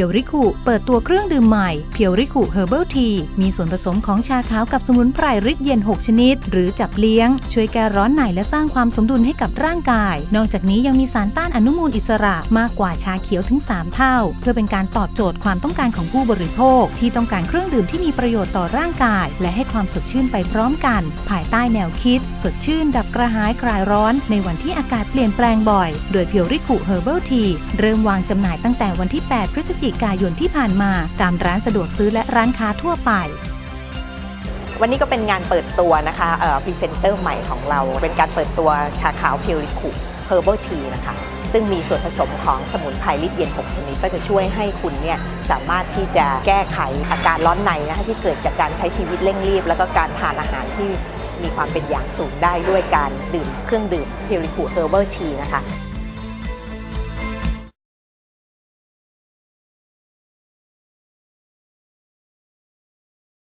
พียวริคุเปิดตัวเครื่องดื่มใหม่เพียวริคุเฮอร์เบิลทีมีส่วนผสมของชาขาวกับสมุนไพรฤทธิ์เย็น 6 ชนิด หรือจับเลี้ยง ช่วยแก้ร้อนในและสร้างความสมดุลให้กับร่างกาย นอกจากนี้ยังมีสารต้านอนุมูลอิสระมากกว่าชาเขียวถึง 3 เท่า เพื่อเป็นการตอบโจทย์ความต้องการของผู้บริโภค ที่ต้องการเครื่องดื่มที่มีประโยชน์ต่อร่างกาย และให้ความสดชื่นไปพร้อมกัน ภายใต้แนวคิด สดชื่น ดับกระหายคลายร้อน ในวันที่อากาศเปลี่ยนแปลงบ่อย โดยเพียวริคุเฮอร์เบิลทีเริ่มวางจำหน่ายตั้งแต่วันที่ 8 พฤศจิกายนที่ผ่านมาตามร้านสะดวกซื้อและร้านค้าทั่วไป วันนี้ก็เป็นงานเปิดตัวนะคะพรีเซนเตอร์ใหม่ของเรา เป็นการเปิดตัวชาขาวเพียวริคุเฮอร์เบิลทีนะคะซึ่งมีส่วนผสมของสมุนไพรลิดเย็น 6 ชนิดก็จะช่วยให้คุณเนี่ยสามารถที่จะแก้ไขอาการร้อนในนะคะที่เกิดจากการใช้ชีวิตเร่งรีบ แล้วก็การทานอาหารที่มีความเป็นอย่างสูงได้ด้วยการดื่มเครื่องดื่มเพียวริคุเฮอร์เบิลทีนะคะ